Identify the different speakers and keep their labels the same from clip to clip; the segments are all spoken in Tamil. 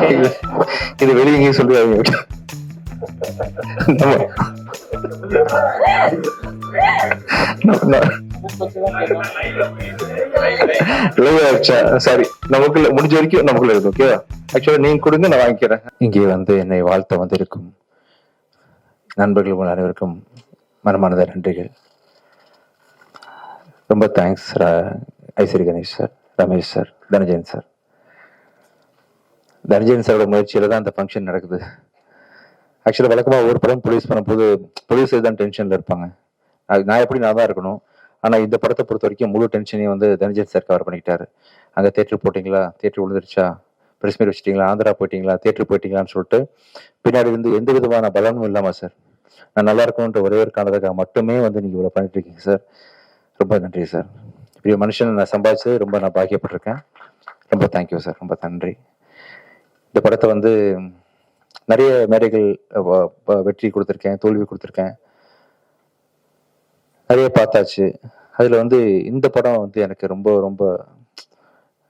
Speaker 1: கையில
Speaker 2: இது வெளியே எங்கேயும் சொல்லுவாங்க சாரி நமக்குள்ள முடிஞ்ச வரைக்கும் நமக்குள்ள இருக்கு ஓகேவா ஆக்சுவலா நீங்க கொடுங்க நான் வாங்கிக்கிறேன். இங்கே வந்து என்னை வாழ்த்த வந்திருக்கும் நண்பர்கள் உங்கள் அனைவருக்கும் மனமானத நன்றிகள். ரொம்ப thanks Ishari Ganesh sir Ramesh sir Dhananjayan sir. Dhananjayan சாரோட முயற்சியில தான் அந்த ஃபங்க்ஷன் நடக்குது. ஆக்சுவலாக வழக்கமாக ஒரு படம் ப்ரொடியூஸ் பண்ணும்போது ப்ரொடியூசர் தான் டென்ஷனில் இருப்பாங்க. அது நான் எப்படி நான் தான் இருக்கணும்? ஆனால் இந்த படத்தை பொறுத்த வரைக்கும் முழு டென்ஷனையும் வந்து தனஜயன் சார் கவர் பண்ணிக்கிட்டாரு. அங்கே தேட்டர் போட்டிங்களா? தேட்டர் விழுந்துருச்சா? ப்ரெஸ் மீட் வச்சுட்டிங்களா? ஆந்திரா போயிட்டீங்களா? தேட்டர் போயிட்டீங்களான்னு சொல்லிட்டு பின்னாடி இருந்து எந்த விதமான பலனும் இல்லாமல் சார் நான் நல்லா இருக்கணுன்ற ஒரே ஒரு காரணத்துக்காக மட்டுமே வந்து நீங்கள் இவ்வளோ பண்ணிட்டு இருக்கீங்க சார். ரொம்ப நன்றி சார். இப்படி மனுஷனை நான் சம்பாதிச்சு ரொம்ப நான் பாக்கியப்பட்டிருக்கேன். ரொம்ப தேங்க்யூ சார். ரொம்ப நன்றி. இந்த படத்தை வந்து நிறைய மேடைகள் வெற்றி கொடுத்துருக்கேன் தோல்வி கொடுத்துருக்கேன். நிறைய பார்த்தாச்சு. அதில் வந்து இந்த படம் வந்து எனக்கு ரொம்ப ரொம்ப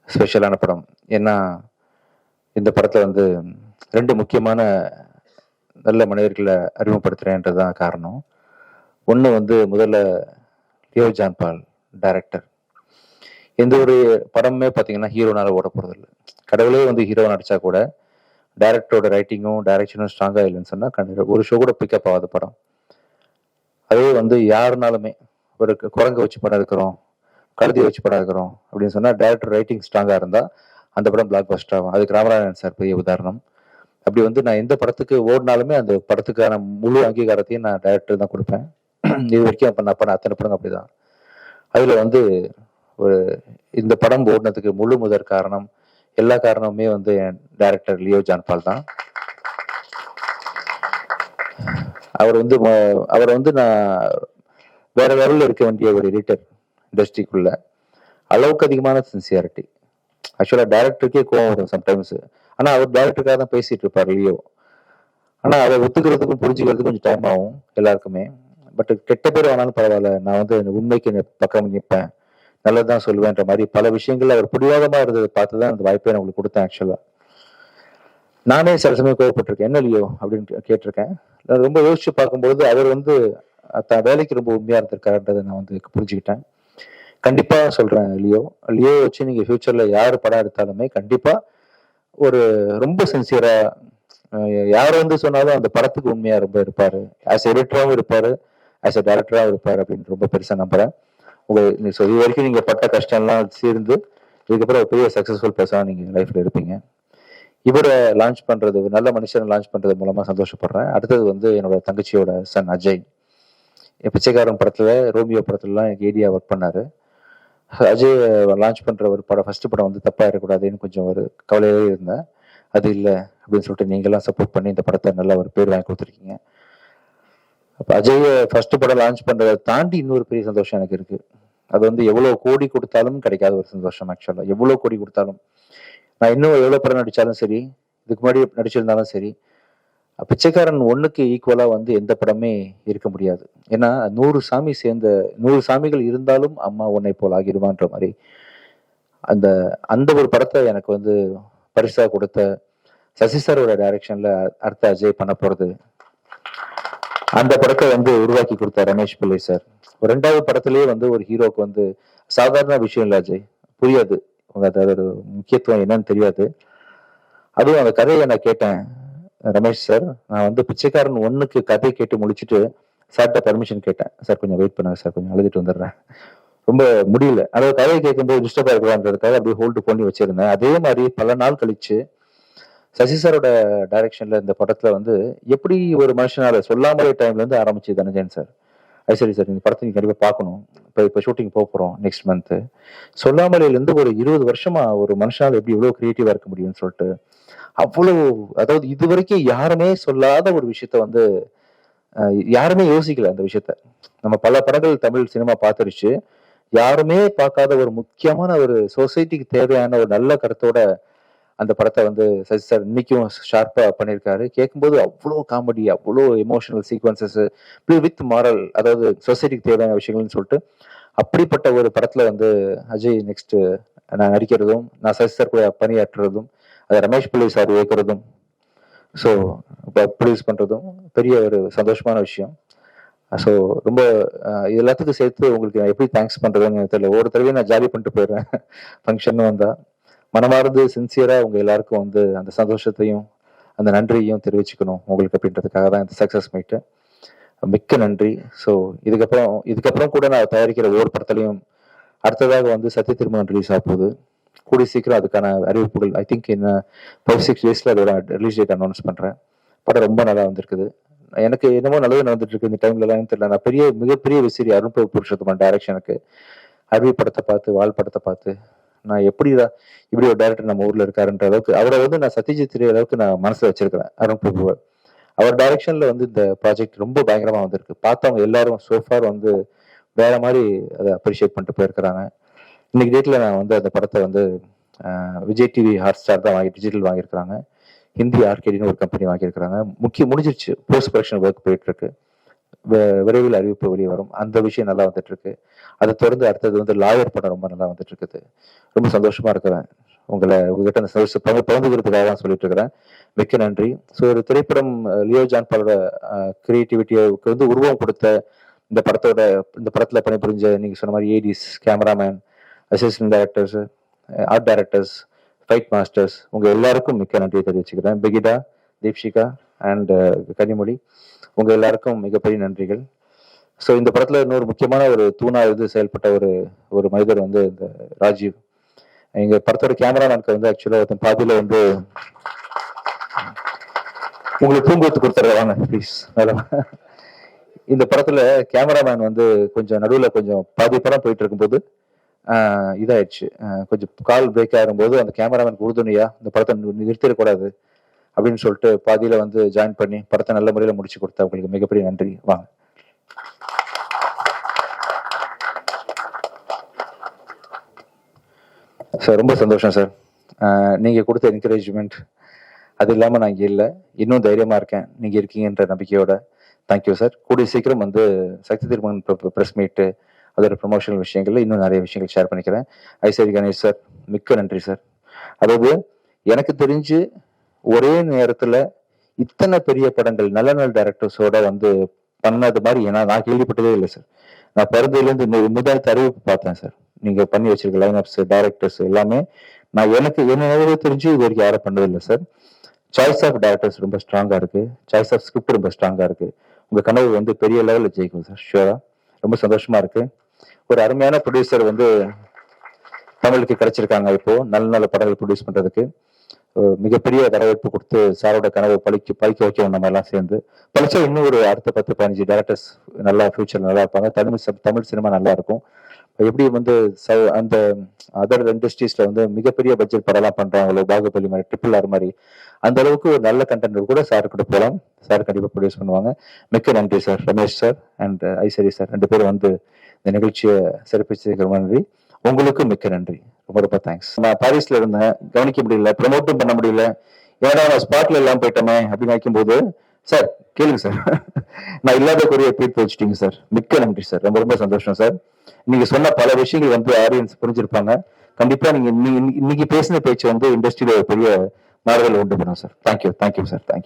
Speaker 2: ஸ்பெஷலான படம். ஏன்னா இந்த படத்தில் வந்து ரெண்டு முக்கியமான நல்ல மனிதர்களை அறிமுகப்படுத்துகிறேன்றது தான் காரணம். ஒன்று வந்து முதல்ல லியோ ஜான்பால் டைரக்டர் எந்த ஒரு படமே பார்த்தீங்கன்னா ஹீரோனால ஓட போகிறதில்லை கடவுளே வந்து ஹீரோ நடிச்சா கூட டைரக்டரோட ரைட்டிங்கும் டைரக்ஷனும் ஸ்ட்ராங்காக இல்லைன்னு சொன்னால் ஒரு ஷோ கூட பிக்கப் ஆகாத படம். அதே வந்து யாருனாலுமே ஒரு குரங்கை வச்சு படம் எடுக்கிறோம் கழுதியை வச்சு படம் எடுக்கிறோம் அப்படின்னு சொன்னால் டைரக்டர் ரைட்டிங் ஸ்ட்ராங்காக இருந்தால் அந்த படம் பிளாக் பஸ்டர் ஆகும். அதுக்கு ராமநாதன் சார் பெரிய உதாரணம். அப்படி வந்து நான் எந்த படத்துக்கு ஓடினாலுமே அந்த படத்துக்கான முழு அங்கீகாரத்தையும் நான் டைரக்டர் தான் கொடுப்பேன். இது வரைக்கும் அப்போ நான் பண்ண அத்தனை படம் அப்படிதான். அதில் வந்து ஒரு இந்த படம் ஓடினதுக்கு முழு முதற் காரணம் எல்லா காரணமுமே வந்து என் டைரக்டர் லியோ ஜான்பால் தான். அவர் வந்து அவர் வந்து நான் வேற லெவலில் இருக்க வேண்டிய ஒரு எடிட்டர் இண்டஸ்ட்ரிக்குள்ள அளவுக்கு அதிகமான சின்சியாரிட்டி ஆக்சுவலாக டேரக்டருக்கே கோவம் வரும் சம்டைம்ஸ் ஆனால் அவர் டேரக்டருக்காக தான் பேசிட்டு இருப்பார் லியோ. ஆனால் அதை ஒத்துக்கிறதுக்கும் புரிஞ்சுக்கிறதுக்கும் கொஞ்சம் டைம் ஆகும் எல்லாருக்குமே. பட் கெட்ட பேர் ஆனாலும் பரவாயில்ல. நான் வந்து உண்மைக்கு பக்கம் நிற்பேன் நல்லதுதான் சொல்லுவேன்ற மாதிரி பல விஷயங்கள்ல அவர் பிடிவாதமா இருந்ததை பார்த்து தான் அந்த வாய்ப்பை நான் உங்களுக்கு கொடுத்தேன் ஆக்சுவலா நானே சில சமயம் கோவப்பட்டிருக்கேன். என்ன லியோ அப்படின்னு கேட்டிருக்கேன். நான் ரொம்ப யோசிச்சு பார்க்கும்போது அவர் வந்து தான் வேலைக்கு ரொம்ப உண்மையா இருந்திருக்காருன்றதை நான் வந்து புரிஞ்சுக்கிட்டேன். கண்டிப்பா சொல்றேன் லியோ. லியோ வச்சு நீங்க ஃபியூச்சர்ல யார் படம் எடுத்தாலுமே கண்டிப்பா ஒரு ரொம்ப சின்சியரா யார் வந்து சொன்னாலும் அந்த படத்துக்கு உண்மையா ரொம்ப இருப்பாரு. ஆஸ் எடிட்டராகவும் இருப்பாரு. ஆஸ் எ டேரக்டராகவும் இருப்பாரு அப்படின்னு ரொம்ப பெருசா நம்புறேன். உங்க ஸோ இது வரைக்கும் நீங்க பட்ட கஷ்டம் எல்லாம் சேர்ந்து இதுக்கப்புறம் பெரிய சக்சஸ்ஃபுல் பர்சனா நீங்க லைஃப்ல இருப்பீங்க. இவரை லான்ச் பண்றது ஒரு நல்ல மனுஷனை லான்ச் பண்றது மூலமா சந்தோஷப்படுறேன். அடுத்தது வந்து என்னோட தங்கச்சியோட சன் அஜய். என் பிச்சைக்காரன் படத்துல ரோமியோ படத்துலலாம் எனக்கு ஏடியா ஒர்க் பண்ணாரு. அஜய் லான்ச் பண்ற ஒரு படம் ஃபர்ஸ்ட் படம் வந்து தப்பா இருக்கக்கூடாதுன்னு கொஞ்சம் ஒரு கவலையாகவே இருந்தேன். அது இல்லை அப்படின்னு சொல்லிட்டு நீங்களாம் சப்போர்ட் பண்ணி இந்த படத்தை நல்ல ஒரு பேர் வாங்கி கொடுத்துருக்கீங்க. அப்போ அஜய் ஃபர்ஸ்ட் படம் லான்ச் பண்றதை தாண்டி இன்னொரு பெரிய சந்தோஷம் எனக்கு இருக்கு. அது வந்து எவ்வளோ கோடி கொடுத்தாலும் கிடைக்காத ஒரு சந்தோஷம் ஆக்சுவலாக எவ்வளோ கோடி கொடுத்தாலும். நான் இன்னும் எவ்வளோ படம் நடித்தாலும் சரி இதுக்கு முன்னாடி நடிச்சிருந்தாலும் சரி பிச்சைக்காரன் ஒன்றுக்கு ஈக்குவலாக வந்து எந்த படமே இருக்க முடியாது. ஏன்னா நூறு சாமி சேர்ந்த நூறு சாமிகள் இருந்தாலும் அம்மா உன்னை போல் ஆகிடுவான்ற மாதிரி. அந்த அந்த ஒரு படத்தை எனக்கு வந்து பரிசாக கொடுத்த சசி சாரோட டைரக்ஷனில் அடுத்த அஜய் பண்ண போகிறது அந்த படத்தை வந்து உருவாக்கி கொடுத்த ரமேஷ் பிள்ளை சார் ரெண்டாவது படத்திலேயே வந்து ஒரு ஹீரோக்கு வந்து சாதாரண விஷயம் இல்லை அஜய். புரியாது. அது அதோட முக்கியத்துவம் என்னன்னு தெரியாது. அதுவும் அந்த கதையை நான் கேட்டேன் ரமேஷ் சார். நான் வந்து பிச்சைக்காரன் ஒன்றுக்கு கதை கேட்டு முடிச்சுட்டு சார்கிட்ட பர்மிஷன் கேட்டேன். சார் கொஞ்சம் வெயிட் பண்ணுங்க சார். கொஞ்சம் அழுதுட்டு வந்துடுறேன். ரொம்ப முடியல. அதாவது கதையை கேட்கும்போது டிஸ்டர்பாக இருக்கலான்றதுக்காக அப்படியே ஹோல்டு பண்ணி வச்சிருந்தேன். அதே மாதிரி பல நாள் கழிச்சு சசி சாரோட டைரக்ஷன்ல இந்த படத்துல வந்து எப்படி ஒரு மனுஷனால சொல்லாமலே டைம்ல இருந்து ஆரம்பிச்சு தனஜயன் சார்? அது சரி சார் இந்த படத்தை நீங்கள் கண்டிப்பாக பார்க்கணும். இப்போ இப்போ ஷூட்டிங் போக போகிறோம் நெக்ஸ்ட் மந்த்து சொல்லாமலையிலேருந்து ஒரு இருபது வருஷமா ஒரு மனுஷனால் எப்படி எவ்வளோ க்ரியேட்டிவாக இருக்க முடியும்னு சொல்லிட்டு அவ்வளோ அதாவது இது வரைக்கும் யாருமே சொல்லாத ஒரு விஷயத்த வந்து யாருமே யோசிக்கல அந்த விஷயத்த. நம்ம பல படங்கள் தமிழ் சினிமா பார்த்துருச்சு யாருமே பார்க்காத ஒரு முக்கியமான ஒரு சொசைட்டிக்கு தேவையான ஒரு நல்ல கருத்தோட அந்த படத்தை வந்து சசி சார் இன்னைக்கும் ஷார்ப்பாக பண்ணியிருக்காரு. கேட்கும்போது அவ்வளோ காமெடி அவ்வளோ எமோஷனல் சீக்வன்சஸ் வித் மாரல் அதாவது சொசைட்டிக்கு தேவையான விஷயங்கள்னு சொல்லிட்டு அப்படிப்பட்ட ஒரு படத்தில் வந்து அஜய் நெக்ஸ்ட் நான் நடிக்கிறதும் நான் சசி சார் கூட பணியாற்றுறதும் அது ரமேஷ் பிள்ளை சார் இயக்கிறதும் ஸோ இப்போ ப்ரொடியூஸ் பண்ணுறதும் பெரிய ஒரு சந்தோஷமான விஷயம். ஸோ ரொம்ப எல்லாத்துக்கும் சேர்த்து உங்களுக்கு நான் எப்படி தேங்க்ஸ் பண்ணுறதுன்னு தெரியல. ஒரு தடவையும் நான் ஜாலி பண்ணிட்டு போயிடுறேன். ஃபங்க்ஷன் வந்தால் மனமார்ந்து சின்சியராக உங்கள் எல்லாருக்கும் வந்து அந்த சந்தோஷத்தையும் அந்த நன்றியையும் தெரிவிச்சுக்கணும் உங்களுக்கு அப்படின்றதுக்காக தான் இந்த சக்ஸஸ் மீட்டு மிக்க நன்றி. ஸோ இதுக்கப்புறம் இதுக்கப்புறம் கூட நான் தயாரிக்கிற ஒவ்வொரு படத்துலையும் அடுத்ததாக வந்து சத்திய திருமணம் ரிலீஸ் ஆக போகுது. கூடிய சீக்கிரம் அதுக்கான அறிவிப்புகள் ஐ திங்க் என்ன ஃபைவ் சிக்ஸ் டேஸில் அதோட ரிலீஸ் டேட் அனௌன்ஸ் பண்ணுறேன் படம் ரொம்ப நல்லா வந்திருக்குது. எனக்கு என்னமோ நல்லது நடந்துட்டு இருக்கு இந்த டைம்லலாம் தெரியல. நான் பெரிய மிகப்பெரிய விசிறி அருண்பு புருஷோத்தமன் டைரக்ஷனுக்கு அருவி படத்தை பார்த்து வால் படத்தை பார்த்து நான் எப்படி இப்படி ஒரு டேரக்டர் நம்ம ஊர்ல இருக்காருன்ற அளவுக்கு அவரை வந்து நான் சத்யஜித் ரே அளவுக்கு நான் மனசுல வச்சிருக்கிறேன் அருண் பிரபுவை. அவர் டைரக்ஷன்ல வந்து இந்த ப்ராஜெக்ட் ரொம்ப பயங்கரமா வந்திருக்கு. பார்த்தவங்க எல்லாரும் சோஃபார் வந்து வேற மாதிரி அதை அப்ரிஷியேட் பண்ணிட்டு போயிருக்கிறாங்க. இன்னைக்கு டேட்ல நான் வந்து அந்த படத்தை வந்து விஜய் டிவி ஹாட் ஸ்டார் தான் வாங்கி டிஜிட்டல் வாங்கியிருக்கிறாங்க. ஹிந்தி ஆர்கேடின்னு ஒரு கம்பெனி வாங்கியிருக்கிறாங்க. முக்கிய முடிஞ்சிருச்சு. போஸ்ட் ப்ரொடக்ஷன் ஒர்க் போயிட்டு இருக்கு. விரைவில் அறிவிப்பு வெளியே வரும். அந்த விஷயம் நல்லா வந்துட்டு இருக்கு அதை தொடர்ந்து அடுத்தது வந்து லாயர் படம் ரொம்ப நல்லா வந்துட்டு இருக்குது ரொம்ப சந்தோஷமா இருக்கிறேன். உங்களை உங்ககிட்ட அந்த சந்தோஷம் பகிர்ந்து- பகிர்ந்துக்கிறதுக்காக தான் சொல்லிட்டு இருக்கிறேன். மிக்க நன்றி. ஸோ ஒரு திரைப்படம் லியோ ஜான் பாலோட கிரியேட்டிவிட்டிக்கு வந்து உருவம் கொடுத்த இந்த படத்தோட இந்த படத்தில் பணிபுரிஞ்ச நீங்கள் சொன்ன மாதிரி ADs cameraman assistant directors art directors fight masters உங்கள் எல்லாருக்கும் மிக்க நன்றியை தெரிவிச்சுக்கிறேன். பிகிதா தீப்ஷிகா அண்ட் uh, கனிமொழி உங்க எல்லாருக்கும் மிகப்பெரிய நன்றிகள். ஸோ இந்த படத்துல இன்னொரு முக்கியமான ஒரு தூணா இருந்து செயல்பட்ட ஒரு ஒரு மனிதர் வந்து இந்த ராஜீவ். எங்க படத்தோட கேமரா நாட்கள் வந்து ஆக்சுவலா ஒருத்தன் பாதியில வந்து உங்களுக்கு தூங்குவத்து கொடுத்துட்றேன். Please madam. இந்த படத்துல கேமராமேன் வந்து கொஞ்சம் நடுவில் கொஞ்சம் பாதி படம் போயிட்டு இருக்கும்போது இதாயிடுச்சு. கொஞ்சம் கால் பிரேக் ஆகும்போது அந்த கேமராமேன் உறுதுணையா இந்த படத்தை நிறுத்திடக்கூடாது. அப்படின்னு சொல்லிட்டு பாதியில வந்து ஜாயின் பண்ணி படத்தை நல்ல முறையில முடிச்சு கொடுத்த உங்களுக்கு மிகப்பெரிய நன்றி. வாங்க. சார் ரொம்ப சந்தோஷம் சார். நீங்கள் கொடுத்த என்கரேஜ்மெண்ட் அது இல்லாமல் நான் இங்கே இல்லை. இன்னும் தைரியமாக இருக்கேன். நீங்கள் இருக்கீங்கன்ற நம்பிக்கையோட தேங்க்யூ சார். கூடிய சீக்கிரம் வந்து சக்தி திருமணம் ப்ரெஸ் மீட்டு அதோட ப்ரொமோஷனல் விஷயங்கள்ல இன்னும் நிறைய விஷயங்கள் ஷேர் பண்ணிக்கிறேன். ஐசரி கணேஷ் சார் மிக்க நன்றி சார். அதாவது எனக்கு தெரிஞ்சு ஒரே நேரத்துல இத்தனை பெரிய படங்கள் நல்ல நல்ல டைரக்டர்ஸோட வந்து பண்ணது மாதிரி ஏன்னா நான் கேள்விப்பட்டதே இல்லை சார் நான் பிறந்ததுலேருந்து இந்த முதல் அறிவிப்பு பார்த்தேன் சார் நீங்க பண்ணி வச்சிருக்க லைன் அப்ஸ் டைரக்டர்ஸ் எல்லாமே நான் எனக்கு என்ன தெரிஞ்சு இது வரைக்கும் யாரும் பண்ணது இல்லை சார் சாய்ஸ் ஆஃப் டைரக்டர்ஸ் ரொம்ப ஸ்ட்ராங்கா இருக்கு. சாய்ஸ் ஆஃப் ஸ்கிரிப்ட் ரொம்ப ஸ்ட்ராங்கா இருக்கு. உங்க கனவு வந்து பெரிய லெவலில் ஜெயிக்கும் சார் ஷியூரா ரொம்ப சந்தோஷமா இருக்கு. ஒரு அருமையான ப்ரொடியூசர் வந்து தமிழுக்கு கிடைச்சிருக்காங்க இப்போ. நல்ல நல்ல படங்கள் ப்ரொடியூஸ் பண்றதுக்கு. மிகப்பெரிய வரவேற்பு கொடுத்து சாரோட கனவு பழிக்க பழிக்க வைக்கணும் நம்ம எல்லாம் சேர்ந்து பழிச்சா இன்னும் ஒரு அடுத்த பத்து பதினஞ்சு டேரக்டர்ஸ் நல்லா ஃபியூச்சர் நல்லா இருப்பாங்க. தமிழ் தமிழ் சினிமா நல்லா இருக்கும். எப்படி வந்து ச- அந்த அதர் இண்டஸ்ட்ரீஸ்ல வந்து மிகப்பெரிய பட்ஜெட் படம்லாம் பண்றாங்களோ பாகுபலி மாதிரி ட்ரிபிள் ஆர் மாதிரி அந்த அளவுக்கு ஒரு நல்ல கண்டென்ட் கூட சார் கூட போகலாம். சார் கண்டிப்பாக ப்ரொடியூஸ் பண்ணுவாங்க. மிக்க நன்றி sir. Ramesh sir and Isari sir. ரெண்டு பேரும் வந்து இந்த நிகழ்ச்சியை சிறப்பிச்சதுக்கு மாதிரி நன்றி. உங்களுக்கும் மிக்க நன்றி. ரொம்ப ரொம்ப தேங்க்ஸ் நான் பாரிஸ்ல இருந்தேன் கவனிக்க முடியல ப்ரமோட்டும் பண்ண முடியல ஏன்னா நான் ஸ்பாட்ல எல்லாம் போயிட்டோமே அப்படின்னு நினைக்கும்போது சார் கேளுங்க சார் நான் இல்லாத குறைய தீர்த்து வச்சுட்டீங்க சார் மிக்க நன்றி சார் ரொம்ப ரொம்ப சந்தோஷம் சார் நீங்க சொன்ன பல விஷயங்கள் வந்து ஆடியன்ஸ் புரிஞ்சிருப்பாங்க. கண்டிப்பா நீங்க இன்னைக்கு பேசின பேச்சு வந்து இண்டஸ்ட்ரியில ஒரு பெரிய மாறுதல் உண்டு பண்ணும் sir thank you thank you sir thank you